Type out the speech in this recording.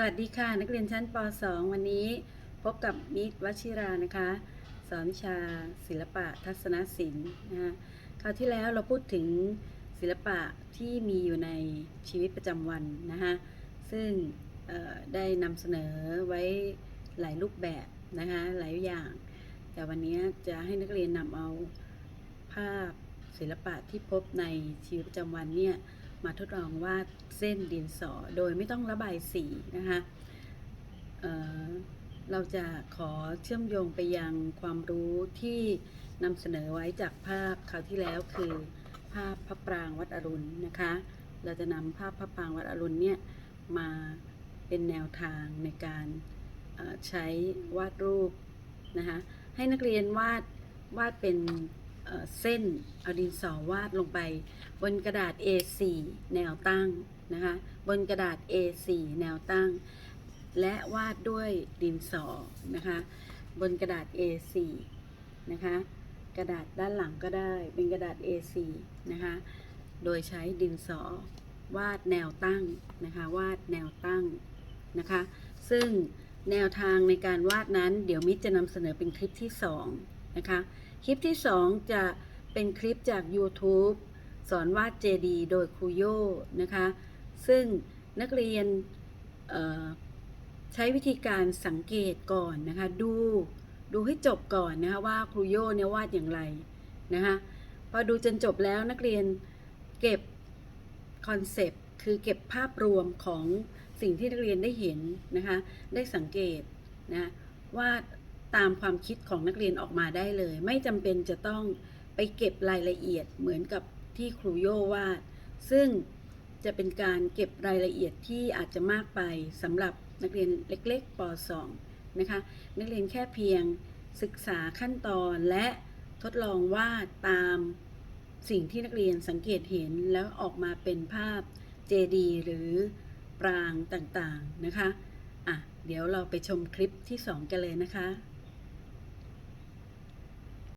สวัสดีค่ะนักเรียนชั้นป .2 วันนี้พบกับมิตรวชิรานะคะ สอนวิชาศิลปะทัศนศิลป์นะคะคราวที่แล้วเราพูดถึงศิลปะที่มีอยู่ในชีวิตประจำวันนะคะซึ่งได้นำเสนอไว้หลายรูปแบบนะคะหลายอย่าง แต่วันนี้จะให้นักเรียนนำเอาภาพศิลปะที่พบในชีวิตประจำวันเนี่ย มาทดลองวาดเส้นดินสอโดยไม่ต้องระบายสีนะคะเอ่อเราจะขอเชื่อมโยงไปยังความรู้ที่นำเสนอไว้จากภาพคราวที่แล้วคือ ภาพพระปรางวัดอรุณนะคะ เราจะนำภาพพระปรางวัดอรุณเนี่ยมาเป็นแนวทางในการใช้วาดรูปนะคะให้นักเรียนวาดวาดเป็น เส้นเอาดินสอวาดลงไป บนกระดาษ A4 แนวตั้งนะคะบนกระดาษ A4 แนวตั้ง และวาดด้วยดินสอนะคะบนกระดาษ A4 นะคะกระดาษด้านหลังก็ได้เป็นกระดาษ A4 นะคะโดยใช้ดินสอวาดแนวตั้งนะคะวาดแนวตั้งนะคะซึ่งแนวทางในการวาดนั้น เดี๋ยวมิตรจะนำเสนอเป็นคลิปที่ 2 นะคะ คลิปที่ 2 จะเป็นคลิปจาก YouTube สอนวาดเจดีโดยครูโยนะคะ ซึ่งนักเรียนใช้วิธีการสังเกตก่อนนะคะ ดูดูให้จบก่อนนะคะว่าครูโยเนี่ยวาดอย่างไรนะคะพอดูจนจบแล้วนักเรียนเก็บคอนเซปต์คือเก็บภาพรวมของสิ่งที่นักเรียนได้เห็นนะคะ ได้สังเกตนะว่า ตามความคิดของนักเรียนออกมาได้เลย ไม่จำเป็นจะต้องไปเก็บรายละเอียดเหมือนกับที่ครูโยวาด ซึ่งจะเป็นการเก็บรายละเอียดที่อาจจะมากไปสำหรับนักเรียนเล็กๆป .2 นะคะ นักเรียนแค่เพียงศึกษาขั้นตอนและทดลองวาดตามสิ่งที่นักเรียนสังเกตเห็นแล้วออกมาเป็นภาพเจดีหรือปรางต่างๆนะคะ อะ เดี๋ยวเราไปชมคลิปที่ 2 กันเลยนะคะ